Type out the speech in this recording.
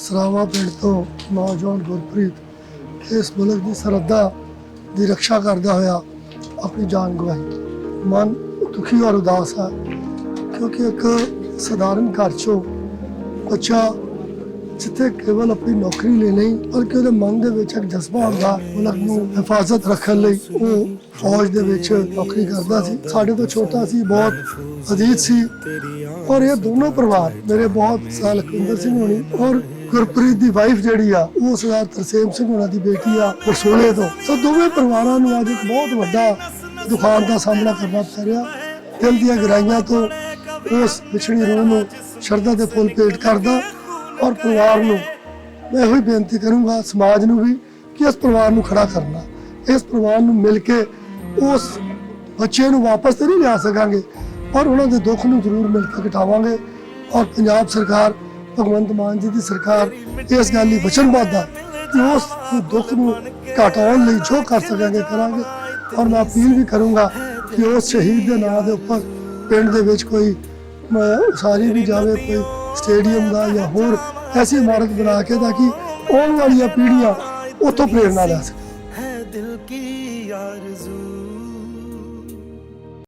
ਸਰਾਵਾ ਪਿੰਡ ਤੋਂ ਨੌਜਵਾਨ ਗੁਰਪ੍ਰੀਤ ਇਸ ਮੁਲਕ ਦੀ ਸਰਹੱਦਾਂ ਦੀ ਰੱਖਿਆ ਕਰਦਾ ਹੋਇਆ ਆਪਣੀ ਜਾਨ ਗਵਾਈ ਮਨ ਦੁਖੀ ਔਰ ਉਦਾਸ ਹੈ, ਕਿਉਂਕਿ ਇੱਕ ਸਧਾਰਨ ਘਰ ਚੋਂ ਬੱਚਾ ਜਿੱਥੇ ਕੇਵਲ ਆਪਣੀ ਨੌਕਰੀ ਲਈ ਨਹੀਂ, ਬਲਕਿ ਉਹਦੇ ਮਨ ਦੇ ਵਿੱਚ ਇੱਕ ਜਜ਼ਬਾ ਹੁੰਦਾ, ਮੁਲਕ ਨੂੰ ਹਿਫਾਜ਼ਤ ਰੱਖਣ ਲਈ ਉਹ ਫੌਜ ਦੇ ਵਿੱਚ ਨੌਕਰੀ ਕਰਦਾ ਸੀ। ਸਾਡੇ ਤੋਂ ਛੋਟਾ ਸੀ, ਬਹੁਤ ਅਜੀਤ ਸੀ ਔਰ ਇਹ ਦੋਨੋਂ ਪਰਿਵਾਰ ਮੇਰੇ ਬਹੁਤ ਸਾਲ ਲਖਵਿੰਦਰ ਸਿੰਘ ਹੋਣੀ ਔਰ ਗੁਰਪ੍ਰੀਤ ਦੀ ਵਾਈਫ ਜਿਹੜੀ ਆ, ਉਹ ਸਰਦਾਰ ਤਰਸੇਮ ਸਿੰਘ ਉਹਨਾਂ ਦੀ ਬੇਟੀ ਆ, ਪਰਸੋਲੇ ਤੋਂ। ਸੋ ਦੋਵੇਂ ਪਰਿਵਾਰਾਂ ਨੂੰ ਅੱਜ ਇੱਕ ਬਹੁਤ ਵੱਡਾ ਦੁਖਾਂਤ ਦਾ ਸਾਹਮਣਾ ਕਰਨਾ ਪੈ ਰਿਹਾ। ਦਿਲ ਦੀਆਂ ਗਹਿਰਾਈਆਂ ਤੋਂ ਉਸ ਵਿਛੜੀ ਰੂਹ ਨੂੰ ਸ਼ਰਧਾ ਦੇ ਫੁੱਲ ਭੇਟ ਕਰਦਾ ਔਰ ਪਰਿਵਾਰ ਨੂੰ ਮੈਂ ਇਹੋ ਹੀ ਬੇਨਤੀ ਕਰੂੰਗਾ, ਸਮਾਜ ਨੂੰ ਵੀ, ਕਿ ਇਸ ਪਰਿਵਾਰ ਨੂੰ ਖੜਾ ਕਰਨਾ। ਇਸ ਪਰਿਵਾਰ ਨੂੰ ਮਿਲ ਕੇ ਉਸ ਬੱਚੇ ਨੂੰ ਵਾਪਸ ਤੇ ਨਹੀਂ ਲਿਆ ਸਕਾਂਗੇ, ਪਰ ਉਹਨਾਂ ਦੇ ਦੁੱਖ ਨੂੰ ਜ਼ਰੂਰ ਮਿਲ ਕੇ ਘਟਾਵਾਂਗੇ ਔਰ ਪੰਜਾਬ ਸਰਕਾਰ ਭਗਵੰਤ ਮਾਨ ਜੀ ਦੀ ਸਰਕਾਰ ਇਸ ਗੱਲ ਲਈ ਵਚਨਬੱਧ ਆ ਕਿ ਉਸ ਦੁੱਖ ਨੂੰ ਘਟਾਉਣ ਲਈ ਜੋ ਕਰ ਸਕਾਂਗੇ, ਕਰਾਂਗੇ। ਔਰ ਮੈਂ ਅਪੀਲ ਵੀ ਕਰੂੰਗਾ ਕਿ ਉਸ ਸ਼ਹੀਦ ਦੇ ਨਾਂ ਦੇ ਉੱਪਰ ਪਿੰਡ ਦੇ ਵਿੱਚ ਕੋਈ ਸਾਰੀ ਵੀ ਜਾਵੇ, ਕੋਈ ਸਟੇਡੀਅਮ ਦਾ ਜਾਂ ਹੋਰ ਐਸੀ ਇਮਾਰਤ ਬਣਾ ਕੇ ਤਾਂ ਕਿ ਆਉਣ ਵਾਲੀਆਂ ਪੀੜ੍ਹੀਆਂ ਉਤੋਂ ਪ੍ਰੇਰਣਾ ਲੈ ਸਕਣ।